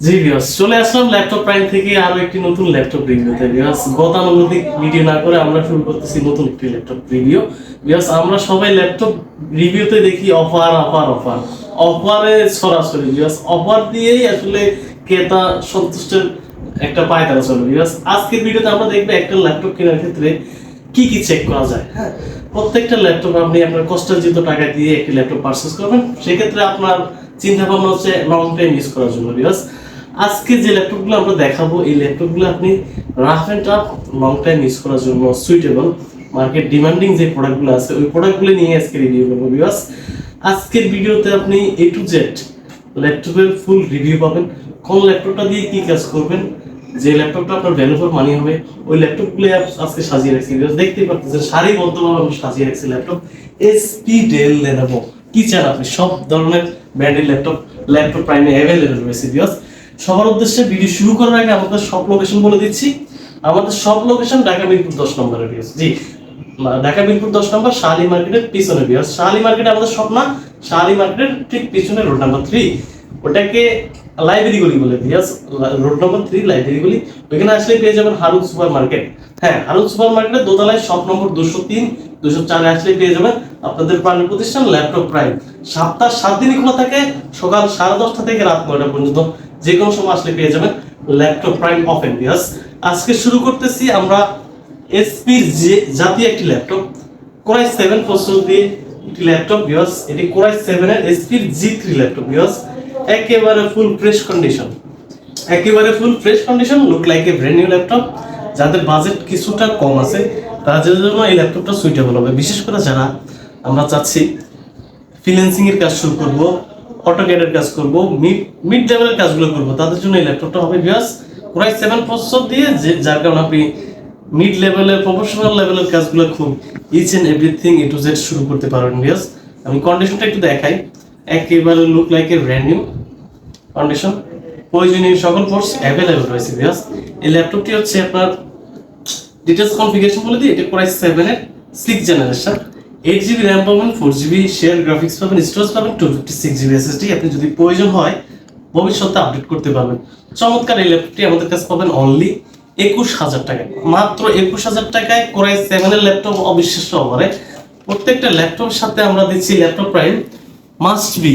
জি viewers চলে আসলাম laptop prime থেকে আরও একটি নতুন ল্যাপটপ ভিউয়ার্স গতানুগতিক ভিডিও না করে আমরা শুরু করতেছি নতুন একটি ল্যাপটপ রিভিউ ভিউয়ার্স আমরা সবাই ল্যাপটপ রিভিউতে দেখি অফার অফার অফার অফারে সরাসরি ভিউয়ার্স অফার দিয়েই আসলে ক্রেতা সন্তুষ্টের একটা চলে। ভিউয়ার্স আজকের ভিডিওতে আমরা দেখব একটা ল্যাপটপ কেনার ক্ষেত্রে কি কি চেক করা যায়। হ্যাঁ প্রত্যেকটা ল্যাপটপ আপনি আপনার কষ্টার্জিত টাকা দিয়ে একটি ল্যাপটপ পারচেস করবেন। সেক্ষেত্রে আপনার চিন্তা ভাবনা হচ্ছে লং টাইম ইউজ করার জন্য আজকে যে ল্যাপটপগুলো আমরা দেখাবো, এই ল্যাপটপগুলো আপনি rough and tough long time use করার জন্য সুইটেবল মার্কেট ডিমান্ডিং যে প্রোডাক্টগুলো আছে, ওই প্রোডাক্টগুলো নিয়ে আজকে রিভিউ করব বিকজ আজকের ভিডিওতে আপনি এ টু জেড ল্যাপটপের ফুল রিভিউ পাবেন। কোন ল্যাপটপটা দিয়ে কি কাজ করবেন? যে ল্যাপটপটা আপনার ভ্যালু ফর মানি হবে, ওই ল্যাপটপগুলো আজকে সাজিয়ে রাখছি দেখতেই পাচ্ছেন সারি বলতেভাবে আমি সাজিয়ে রাখছি ল্যাপটপ। এসপি ডেল লেনোভো কি চান আপনি? সব ধরনের ব্র্যান্ডের ল্যাপটপ ল্যাপটপ প্রাইমে অ্যাভেলেবল রয়েছে বিকজ সবার উদ্দেশ্যে ভিডিও শুরু করার আগে আমাদের সব লোকেশন বলে দিচ্ছি। আমাদের সব লোকেশন ঢাকা মিরপুর দশ নম্বরের বিকজ জি ঢাকা মিরপুর দশ নম্বর শাহালি মার্কেটের পিছনে বিকজ শাহালি মার্কেট আমাদের সব না? শাহালি মার্কেটের ঠিক পিছনে রোড নাম্বার থ্রি ওটাকে লাইব্রেরি গলি বলে because road number three library গলি ওইখানে আসলে পেয়ে যাবেন হারুন সুপার মার্কেট। হ্যাঁ হারুন সুপার মার্কেটের দোতলায় শপ নম্বর দুশো তিন। দুশো চারে আসলে পেয়ে যাবেন আপনাদের প্রাণের প্রতিষ্ঠান ল্যাপটপ প্রাইম সপ্তাহ সাত দিনই খোলা থাকে, সকাল সাড়ে দশটা থেকে রাত নয়টা পর্যন্ত। যে কোনো সময় আসলে পেয়ে যাবেন ল্যাপটপ প্রাইম অফেন বিকজ আজকে শুরু করতেছি আমরা এসপির যে জাতীয় একটি ল্যাপটপ কোরাই সেভেন প্রসেসর দিয়ে একটি ল্যাপটপ বিকজ এটি কোরাই সেভেন এর এসপির জি থ্রি ল্যাপটপ বিকজ একেবারে ফুল ফ্রেশ কন্ডিশন একেবারে full fresh condition look like a brand new laptop. যাদের বাজেট কিছুটা কম আছে তাদের জন্য এই ল্যাপটপটা সুইটেবল হবে। বিশেষ করে যারা আমরা চাচ্ছি ফ্রিল্যান্সিং এর কাজ শুরু করব অটোক্যাডের কাজ করব মিড মিড লেভেলের কাজগুলো করব। তাদের জন্য এই ল্যাপটপটা হবে বিকজ কোরাই সেভেন প্রসেসর দিয়ে যে, যার কারণে আপনি মিড লেভেলের প্রফেশনাল লেভেলের কাজগুলো খুব each and everything A to Z শুরু করতে পারবেন বিকজ আমি কন্ডিশনটা একটু দেখাই। একেবারে look like a brand new condition প্রয়োজনীয় সকল কোর্স অ্যাভেলেবল রয়েছে বিকজ এই ল্যাপটপটি হচ্ছে আপনার ডিটেলস কনফিগারেশন বলে দিই, এটা কোরাই সেভেন এর six generation eight GB RAM পাবেন ফোর জিবি শেয়ার গ্রাফিক্স পাবেন স্টোরেজ পাবেন two fifty six GB SSD আপনি যদি প্রয়োজন হয়, ভবিষ্যতে আপডেট করতে পারবেন। চমৎকার এই ল্যাপটপটি আমাদের কাছে পাবেন অনলি একুশ হাজার টাকায়। মাত্র একুশ হাজার টাকায় কোরাই সেভেনের ল্যাপটপ অবিশ্বাস্য অফারে। প্রত্যেকটা ল্যাপটপের সাথে আমরা দিচ্ছি laptop prime must be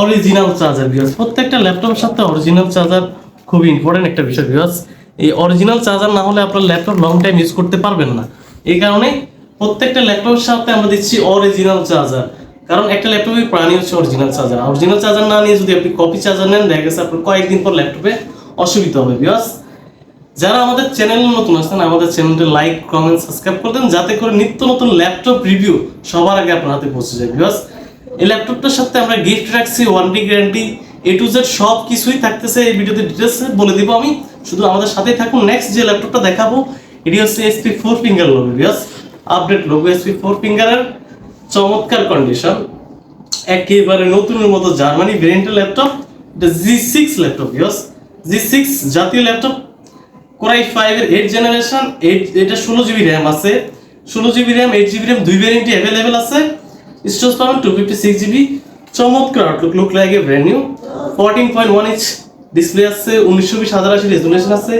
original charger because প্রত্যেকটা ল্যাপটপের সাথে অরিজিনাল চার্জার খুবই ইম্পর্টেন্ট একটা বিষয় বিকজ এই অরিজিনাল চার্জার না হলে আপনার ল্যাপটপ লং টাইম ইউজ করতে পারবেন না। এই কারণে প্রত্যেকটা ল্যাপটপের সাথে আমরা দিচ্ছি অরিজিনাল চার্জার কারণ একটা ল্যাপটপের প্রাণী হচ্ছে অরিজিনাল চার্জার অরিজিনাল চার্জার না নিয়ে যদি আপনি কপি চার্জার নেন, দেখা গেছে আপনার কয়েকদিন পর ল্যাপটপে অসুবিধা হবে বিকজ যারা আমাদের চ্যানেল নতুন আসছেন, আমাদের চ্যানেলটি লাইক কমেন্ট সাবস্ক্রাইব করে দেন, যাতে করে নিত্য নতুন ল্যাপটপ রিভিউ সবার আগে আপনার হাতে পৌঁছে যায় বিকজ এই ল্যাপটপটার সাথে আমরা গিফট রাখছি warranty guarantee A to Z সব কিছুই থাকতেছে। এই ভিডিওতে ডিটেলস বলে দিব আমি। শুধু আমাদের সাথেই থাকুন। নেক্সট যে ল্যাপটপটা দেখাবো, এটি হচ্ছে HP four finger logo because update logo HP four ফিঙ্গারের চমৎকার কন্ডিশন একেবারে নতুনের মতো জার্মানি ভেরিয়েন্টের ল্যাপটপ জি সিক্স ল্যাপটপ ইয়স জি সিক্স জাতীয় ল্যাপটপ কোরাই ফাইভ এর এইট জেনারেশন এইট এটা ষোলো জিবি র্যাম আছে, ষোলো GB RAM eight GB RAM দুই ভ্যারিয়েন্টই অ্যাভেলেবেল আছে স্টোরেজ পাবেন টু ফিফটি সিক্স জিবি চমৎকার আউটলুক লুক লাগে brand new fourteen point one inch display আছে, উনিশশো বিশ হাজার আশি রেজুলেশন আছে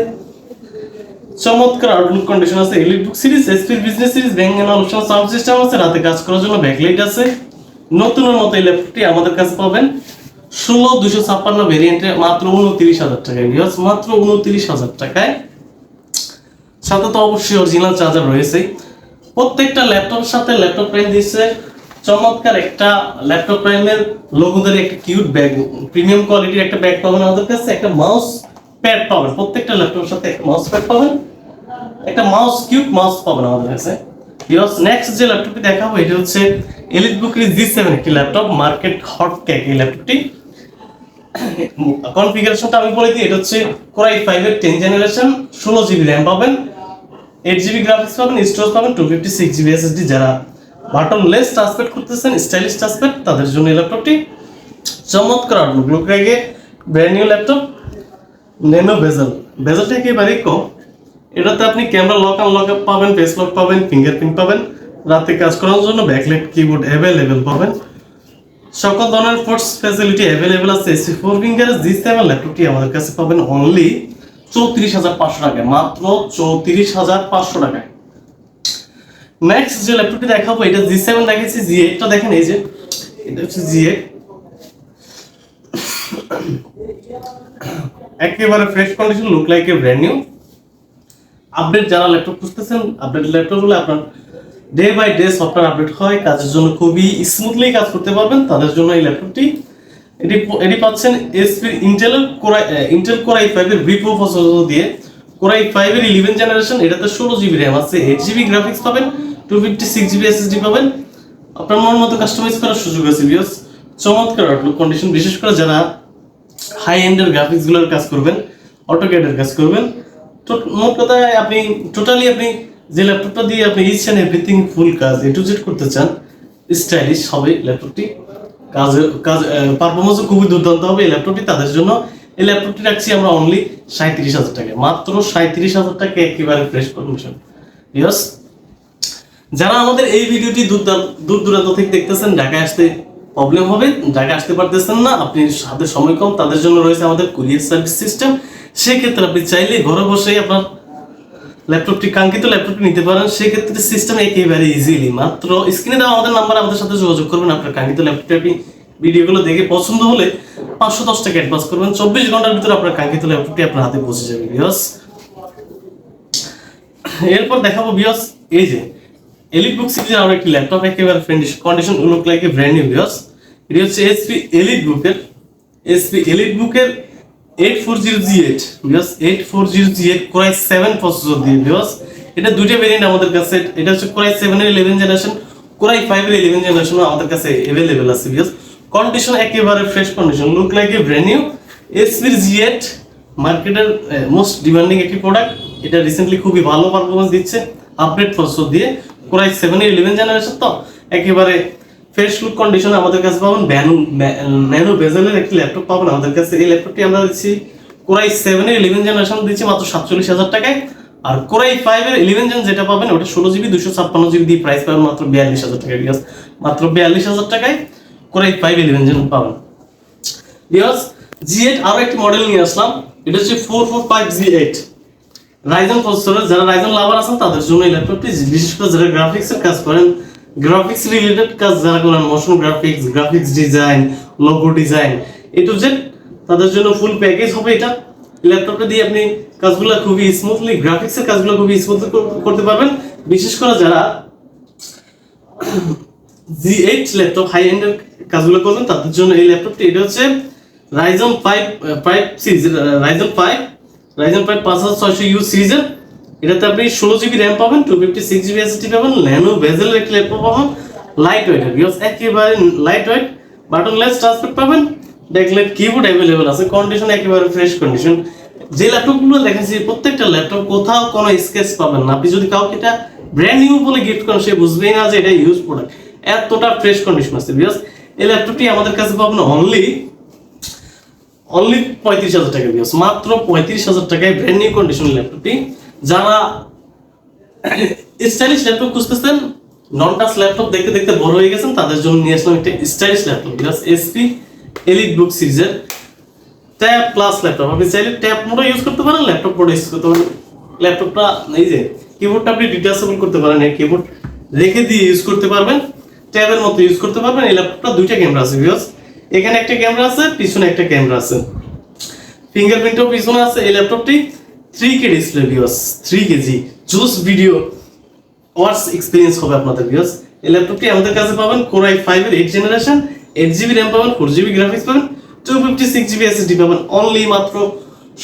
চমৎকার আউটলুক কন্ডিশন আছে। Elite book series HP business series Bang and Olufsen sound system আছে, রাতে কাজ করার জন্য ব্যাকলাইট আছে। নতুনের মতো এই ল্যাপটপটি আমাদের কাছে পাবেন। ষোলো দুশো ছাপ্পান্ন ভেরিয়েন্টে মাত্র উনত্রিশ হাজার টাকায় বিকজ মাত্র উনত্রিশ হাজার টাকায়। সাথে তো অবশ্যই অরিজিনাল চার্জার রয়েছে। প্রত্যেকটা ল্যাপটপের সাথে ল্যাপটপ প্রাইম দিচ্ছে চমৎকার একটা ল্যাপটপ প্রাইমের লোগোদের একটা কিউট ব্যাগ প্রিমিয়াম কোয়ালিটির একটা ব্যাগ পাবেন আমাদের কাছে, একটা মাউস প্যাড পাবেন। প্রত্যেকটা ল্যাপটপের সাথে একটা মাউস প্যাড পাবেন। একটা মাউস কিউট মাউস পাবেন আমাদের কাছে। বিকজ নেক্সট যে ল্যাপটপটি দেখাবো, এটা হচ্ছে এলিট বুকের জি সেভেন একটি ল্যাপটপ মার্কেট হট ক্যাক এই ল্যাপটপটি কনফিগারেশনটা আমি বলে দিই, এটা হচ্ছে কোরাই ফাইভ এর টেন জেনারেশন ষোলো জিবি র্যাম পাবেন। এইট জিবি গ্রাফিক্স পাবেন স্টোরেজ পাবেন two fifty six GB SSD যারা বাটন লেস ট্রান্সপেক্ট করতেছেন স্টাইলিশ ট্রান্সপেক্ট তাদের জন্য এই ল্যাপটপটি চমৎকার আউটলুক লুক রেগে brand new laptop nano bezel বেজেলটা একেবারেই কম। এটাতে আপনি ক্যামেরা লক আনলক পাবেন ফেস লক পাবেন ফিঙ্গারপ্রিন্ট পাবেন, রাতে কাজ করার জন্য ব্যাকলাইট কিবোর্ড অ্যাভেলেবেল পাবেন। সকল ধরনের ফোর্স ফ্যাসিলিটি অ্যাভেলেবেল আছে, এসি ফোর ফিঙ্গারের জি সেভেন ল্যাপটপটি আমাদের কাছে পাবেন অনলি চৌত্রিশ হাজার পাঁচশো টাকায়, মাত্র চৌত্রিশ হাজার পাঁচশো টাকায়। নেক্সট যে ল্যাপটপটি দেখাবো, এটা জি সেভেন দেখেছি জি এইটটা দেখেন, এই যে, এটা হচ্ছে জি এইট একেবারে fresh condition look like a brand new update যারা ল্যাপটপ খুঁজতেছেন, আপডেট ল্যাপটপ হলে আপনার day by day software update হয়, কাজের জন্য খুবই স্মুথলি কাজ করতে পারবেন, তাদের জন্য এই ল্যাপটপটি এটি এটি পাচ্ছেন HP intel core i intel core i ফাইভের ভিপো প্রসেসর দিয়ে। কোরাই ফাইভের ইলেভেন জেনারেশন এটাতে ষোলো জিবি র্যাম আছে এইট জিবি গ্রাফিক্স পাবেন two fifty six GB SSD পাবেন। আপনার মন মতো কাস্টমাইজ করার সুযোগ আছে বিকজ চমৎকার আউটলুক কন্ডিশন বিশেষ করে যারা হাই এন্ডের গ্রাফিক্সগুলোর কাজ করবেন অটোক্যাডের কাজ করবেন। মোট কথায় আপনি টোটালি আপনি যে ল্যাপটপটা দিয়ে আপনি ইচ অ্যান্ড এভরিথিং ফুল কাজ এ টু জেড করতে চান স্টাইলিশ হবে ল্যাপটপটি কাজের কাজ পারফরমেন্সও খুবই দুর্দান্ত হবে এই ল্যাপটপটি তাদের জন্য এই ল্যাপটপটি রাখছি আমরা অনলি সাঁত্রিশ হাজার টাকা মাত্র সাঁত্রিশ হাজার টাকা একেবারে ফ্রেশ কন্ডিশন ইয়স যারা আমাদের এই ভিডিওটি দূর- দূর দূরান্ত থেকে দেখতেছেন, ঢাকায় আসতে প্রবলেম হবে ঢাকায় আসতে পারতেছেন না, আপনি হাতে সময় কম, তাদের জন্য রয়েছে আমাদের কুরিয়ার সার্ভিস সিস্টেম। সেক্ষেত্রে আপনি চাইলে ঘরে বসেই আপনার ল্যাপটপটি কাঙ্ক্ষিত ল্যাপটপটি নিতে পারেন। সেক্ষেত্রে সিস্টেম একেবারে ইজিলি মাত্র স্ক্রিনে দেওয়া আমাদের নাম্বার আমাদের সাথে যোগাযোগ করবেন। আপনার কাঙ্ক্ষিত ল্যাপটপটি আপনি ভিডিওগুলো দেখে পছন্দ হলে পাঁচশো দশ টাকা অ্যাডভান্স করবেন। চব্বিশ ঘণ্টার ভিতরে আপনার কাঙ্ক্ষিত ল্যাপটপটি আপনার হাতে পৌঁছে যাবে বিয়স এরপর দেখাবো বিয়স এই যে এলিট বুক সিরিজের আমরা একটি ল্যাপটপ, একেবারে fresh condition look like a brand new বিয়স এটি হচ্ছে এসপি এলিট বুকের এসপি এলিট বুকের eight four zero G eight because eight four zero G eight core i seven processor দিয়ে বিকজ এটা দুইটা ভেরিয়েন্ট আমাদের কাছে, এটা হচ্ছে কোরাই সেভেনের ইলেভেন জেনারেশন কোরাই ফাইভের ইলেভেন জেনারেশনও আমাদের কাছে অ্যাভেলেবেল আছে বিকজ কন্ডিশন একেবারে fresh condition look like a brand new এসপির জি এইট মার্কেটের মোস্ট ডিমান্ডিং একটি প্রোডাক্ট এটা রিসেন্টলি খুবই ভালো পারফরমেন্স দিচ্ছে আপডেট প্রসেসর দিয়ে কোরাই সেভেনের ইলেভেন জেনারেশন তো একেবারে ফ্রেশ লুক কন্ডিশনে আমাদের কাছে পাবেন ব্যানু ন্যানো বেজেলের একটি ল্যাপটপ পাবেন। আমাদের কাছে এই ল্যাপটপটি আমরা দিচ্ছি কোরাই সেভেনের ইলেভেন জেনারেশন দিচ্ছি মাত্র সাতচল্লিশ হাজার টাকায়। আর কোরাই ফাইভের ইলেভেন জেন যেটা পাবেন, ওটা ষোলো জিবি দুশো ছাপ্পান্ন জিবি দিয়ে প্রাইস পাবেন মাত্র বিয়াল্লিশ হাজার টাকায় বিকজ মাত্র বিয়াল্লিশ হাজার টাকায় core i five eleven gen পাবেন। বিকজ জি এইট আরও একটি মডেল নিয়ে আসলাম। এটা হচ্ছে four four five G eight Ryzen প্রসেসরের যারা রাইজন লাভার আছেন, তাদের জন্য এই ল্যাপটপটি বিশেষ করে যারা গ্রাফিক্সের কাজ করেন গ্রাফিক্স রিলেটেড কাজ যারা করেন motion graphics graphics design logo design A to Z তাদের জন্য ফুল প্যাকেজ হবে এটা। ল্যাপটপটা দিয়ে আপনি কাজগুলো খুবই স্মুথলি গ্রাফিক্সের কাজগুলো খুবই স্মুথলি করতে পারবেন। বিশেষ করে যারা জি এইট ল্যাপটপ হাই এন্ডের কাজগুলো করবেন, তাদের জন্য এই ল্যাপটপটি এটা হচ্ছে Ryzen five five series Ryzen five Ryzen five পাঁচ হাজার ছয়শো ইউ সিরিজের এটাতে আপনি ষোলো জিবি র্যাম পাবেন two fifty six GB SSD পাবেন ন্যানো ভেজেলের একটি ল্যাপটপ পাবেন লাইট ওয়েট বিকজ একেবারে light weight button less transport পাবেন ব্যাকলাইট কিবোর্ড অ্যাভেলেবেল আছে কন্ডিশন একেবারে ফ্রেশ কন্ডিশন যে ল্যাপটপগুলো দেখেছি প্রত্যেকটা ল্যাপটপ কোথাও কোনো স্কেচ পাবেন না। আপনি যদি কাউকে এটা ব্র্যান্ড নিউ বলে গিফট করেন, সে বুঝবেই না যে এটা ইউজ প্রোডাক্ট এতটা ফ্রেশ কন্ডিশন আছে বিকজ এই ল্যাপটপটি আমাদের কাছে পাবেন অনলি অনলি পঁয়ত্রিশ হাজার টাকা বিকজ মাত্র পঁয়ত্রিশ হাজার টাকায় ব্র্যান্ড নিউ কন্ডিশন ল্যাপটপটি যারা স্টাইলিশ ল্যাপটপ খুঁজতেছেন নন টাচ ল্যাপটপ দেখতে দেখতে বড় হয়ে গেছেন, তাদের জন্য নিয়ে আসলাম একটা stylish laptop because HP elite book সিরিজের ট্যাব প্লাস ল্যাপটপ। আপনি চাইলে ট্যাব মোডও ইউজ করতে পারেন, ল্যাপটপ মোডও ইউজ করতে পারেন। ল্যাপটপটা এই যে কিবোর্ডটা আপনি ডিটাচেবল করতে পারেন, এই কিবোর্ড রেখে দিয়ে ইউজ করতে পারবেন ট্যাবের মতো ইউজ করতে পারবেন। এই ল্যাপটপটা দুইটা ক্যামেরা আছে বিকজ এখানে একটা ক্যামেরা আছে, পিছনে একটা ক্যামেরা আছে। ফিঙ্গারপ্রিন্টও পিছনে আছে এই ল্যাপটপটি। থ্রি কে ডিসপ্লে ভিউস থ্রি কেজি জুস ভিডিও ওয়ার্স এক্সপিরিয়েন্স হবে আপনাদের ভিউস এই ল্যাপটপটি আমাদের কাছে পাবেন কোরাই ফাইভ এর eight generation eight GB RAM পাবেন ফোর জিবি গ্রাফিক্স পাবেন two fifty six GB SSD পাবেন অনলি মাত্র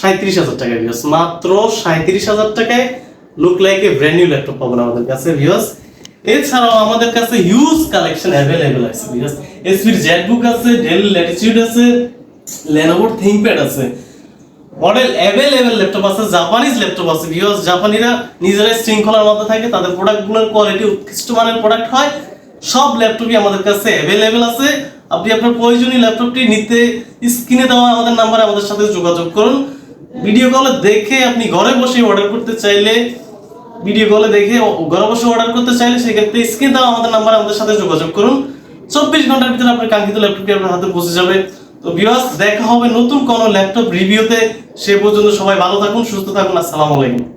সাঁত্রিশ হাজার টাকায় ভিউস মাত্র সাঁত্রিশ হাজার টাকায় look like a brand new laptop পাবেন আমাদের কাছে ভিউস এছাড়াও আমাদের কাছে হিউজ কালেকশন অ্যাভেলেবেল আছে ভিউস এসপির জেটবুক আছে ডেল ল্যাটিটিউড আছে লেনোভোর থিংকপ্যাড আছে। মডেল অ্যাভেলেবেল ল্যাপটপ আছে, জাপানিজ ল্যাপটপ আছে। বিকজ জাপানিরা নিজেরাই শৃঙ্খলার মধ্যে থাকে, তাদের প্রোডাক্টগুলোর কোয়ালিটি উৎকৃষ্ট মানের প্রোডাক্ট হয়। সব ল্যাপটপই আমাদের কাছে অ্যাভেলেবেল আছে। আপনি আপনার প্রয়োজনীয় ল্যাপটপটি নিতে, স্ক্রিনে দেওয়া আমাদের নাম্বারে আমাদের সাথে যোগাযোগ করুন। ভিডিও কলে দেখে আপনি ঘরে বসে অর্ডার করতে চাইলে ভিডিও কলে দেখে ঘরে বসে অর্ডার করতে চাইলে সেক্ষেত্রে স্ক্রিন দেওয়া আমাদের নাম্বারে আমাদের সাথে যোগাযোগ করুন। চব্বিশ ঘণ্টার ভিতরে আপনার কাঙ্ক্ষিত ল্যাপটপটি আপনার হাতে পৌঁছে যাবে। তো বিয়াস দেখা হবে নতুন কোনো ল্যাপটপ রিভিউতে সে পর্যন্ত সবাই ভালো থাকুন, সুস্থ থাকুন, আসসালামু আলাইকুম।